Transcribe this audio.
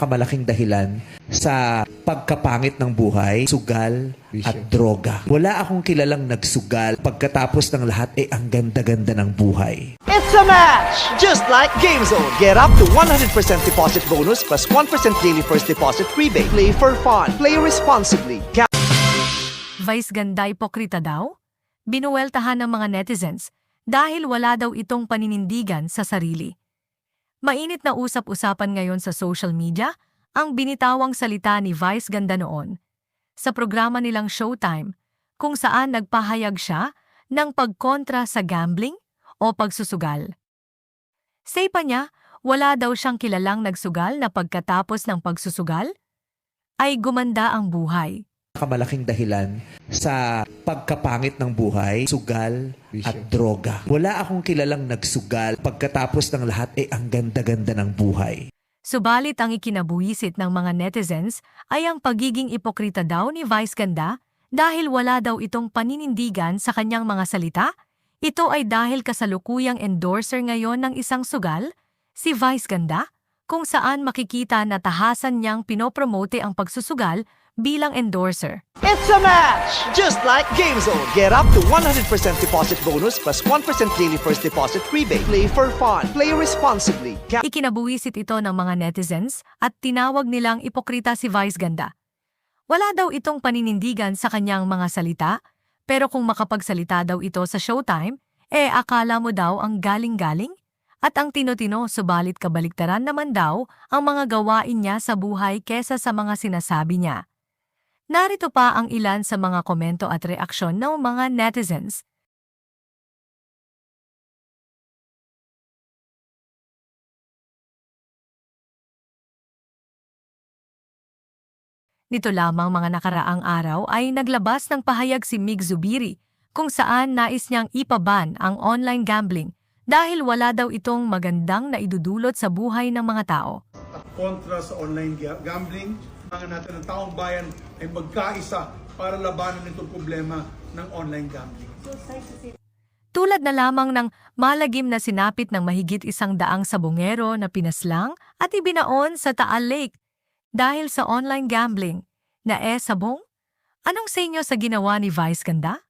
Kamalaking dahilan sa pagkapangit ng buhay, sugal at droga. Wala akong kilalang nagsugal pagkatapos ng lahat ay ang ganda-ganda ng buhay. It's a match! Just like GameZone. Get up to 100% deposit bonus plus 1% daily first deposit rebate. Play for fun. Play responsibly. Ga- Vice ganda ipokrita daw? Binuweltahan ng mga netizens dahil wala daw itong paninindigan sa sarili. Mainit na usap-usapan ngayon sa social media ang binitawang salita ni Vice Ganda noon sa programa nilang Showtime kung saan nagpahayag siya ng pagkontra sa gambling o pagsusugal. Say pa niya, wala daw siyang kilalang nagsugal na pagkatapos ng pagsusugal ay gumanda ang buhay. Kamalaking dahilan sa pagkapangit ng buhay, sugal at droga. Wala akong kilalang nagsugal pagkatapos ng lahat ay ang ganda-ganda ng buhay. Subalit ang ikinabuyisit ng mga netizens ay ang pagiging ipokrita daw ni Vice Ganda dahil wala daw itong paninindigan sa kanyang mga salita. Ito ay dahil kasalukuyang endorser ngayon ng isang sugal, si Vice Ganda, kung saan makikita na tahasan niyang pinopromote ang pagsusugal bilang endorser. It's a match! Just like GameZone. Get up to 100% deposit bonus plus 1% daily first deposit rebate. Play for fun. Play responsibly. Ga- Ikinabuwisit ito ng mga netizens at tinawag nilang ipokrita si Vice Ganda. Wala daw itong paninindigan sa kanyang mga salita, pero kung makapagsalita daw ito sa showtime, eh akala mo daw ang galing-galing? At ang tinotino subalit kabaliktaran naman daw ang mga gawain niya sa buhay kesa sa mga sinasabi niya. Narito pa ang ilan sa mga komento at reaksyon ng mga netizens. Nito lamang mga nakaraang araw ay naglabas ng pahayag si Mig Zubiri kung saan nais niyang ipaban ang online gambling dahil wala daw itong magandang naidudulot sa buhay ng mga tao. kontra sa online ga- gambling. Kailangan natin ng taong bayan ay magkaisa para labanan itong problema ng online gambling. Tulad na lamang ng malagim na sinapit ng mahigit isang daang sabongero na pinaslang at ibinaon sa Taal Lake dahil sa online gambling na eh sabong? Anong sa inyo sa ginawa ni Vice Ganda?